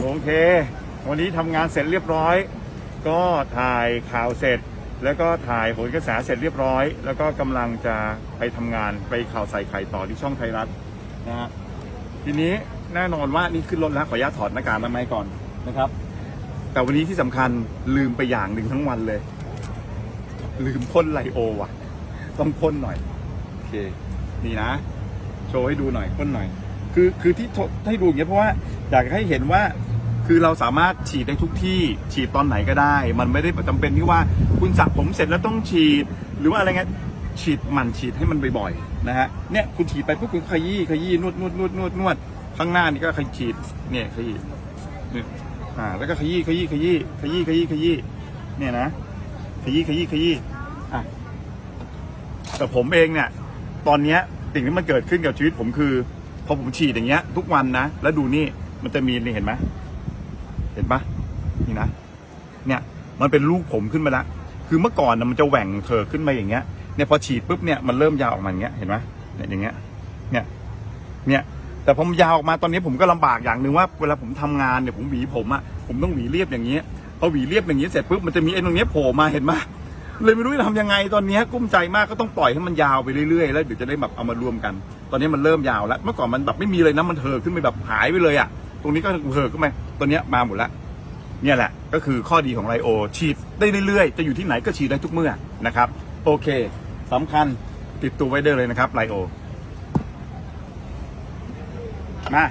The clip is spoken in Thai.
โอเค วันนี้ทำงานเสร็จเรียบร้อย ก็ถ่ายข่าวเสร็จ แล้วก็ถ่ายโหนกระแสเสร็จเรียบร้อย แล้วก็กำลังจะไปทำงานไปข่าวใส่ไข่ต่อที่ช่องไทยรัฐนะฮะทีนี้แน่นอนว่านี่ขึ้นรถแล้วขออนุญาตถอดหน้ากากอนามัยก่อนนะครับ แต่วันนี้ที่สำคัญลืมไปอย่างหนึ่งทั้งวันเลย ลืมพ่นไลโอว่ะ ต้องพ่นหน่อย โอเค นี่นะ โชว์ให้ดูหน่อยพ่นหน่อย คือคือที่โชว์ให้ดูอย่างเงี้ยเพราะว่า อยากให้เห็นว่าคือเราสามารถฉีดได้ทุกที่ฉีดตอนไหนก็ได้ มันไม่ได้จำเป็นที่ว่าคุณสระผมเสร็จแล้วต้องฉีด หรือว่าอะไรเงี้ยฉีดหมันฉีดให้มันบ่อยๆนะฮะเนี่ยคุณฉีดไปปุ๊บคุณขยี้ขยี้นวดนวดนวดนวดนวดข้างหน้านี่ก็ขยี้ฉีดเนี่ยขยี้เนี่ยอ่าแล้วก็ขยี้ขยี้ขยี้ขยี้ขยี้ขยี้เนี่ยนะขยี้ขยี้ขยี้อะแต่ผมเองเนี่ย ตอนเนี้ยสิ่งที่มันเกิดขึ้นกับชีวิตผมคือ พอผมฉีดอย่างเงี้ย ทุกวันนะ แล้วดูนี่ มันจะมีนี่เห็นไหมเห็นปะนี่นะเนี่ยมันเป็นลูกผมขึ้นมาล้วคือเมื่อก่อนนะมันจะแหว่งเธอขึ้นมาอย่างเงี้ยเนี่ยพอฉีดปุ๊บเนี่ยมันเริ่มยาวออกมาอย่างเงี้ยเห็นไหมเนี่ยอย่างเงี้ยเนี่ยเนี่ยแต่พอมยาวออกมาตอนนี้ผมก็ลำบากอย่างหนึ่งว่าเวลาผมทำงานเนี่ยผมหวีผมอะผมต้องหวีเรียบอย่างเงี้ยพอหวีเรียบอย่างเงี้ยเสร็จปุ๊บมันจะมีไอ้ตรงเนี้ยโผล่มาเห็นไหมเลยไม่รู้จะทำยังไงตอนนี้กุ้มใจมากก็ต้องปล่อยให้มันยาวไปเรื่อยๆแล้วเดี๋ยวจะได้แบบเอามารวมกัน ตอนนี้มันเริ่มยาวแล้ว เมื่อก่อนมันแบบไม่มีเลยนะมันเถอขึ้นไปแบบหายไปเลยอะ ตรงนี้ก็เถอขึ้นไปตอนเนี้ยมาหมดแล้วเนี่ยแหละก็คือข้อดีของไลโอฉีดได้เรื่อยๆ จะอยู่ที่ไหนก็ฉีดได้ทุกเมื่อนะครับ โอเคสำคัญติดตัวไว้ได้เลยนะครับไลโอมา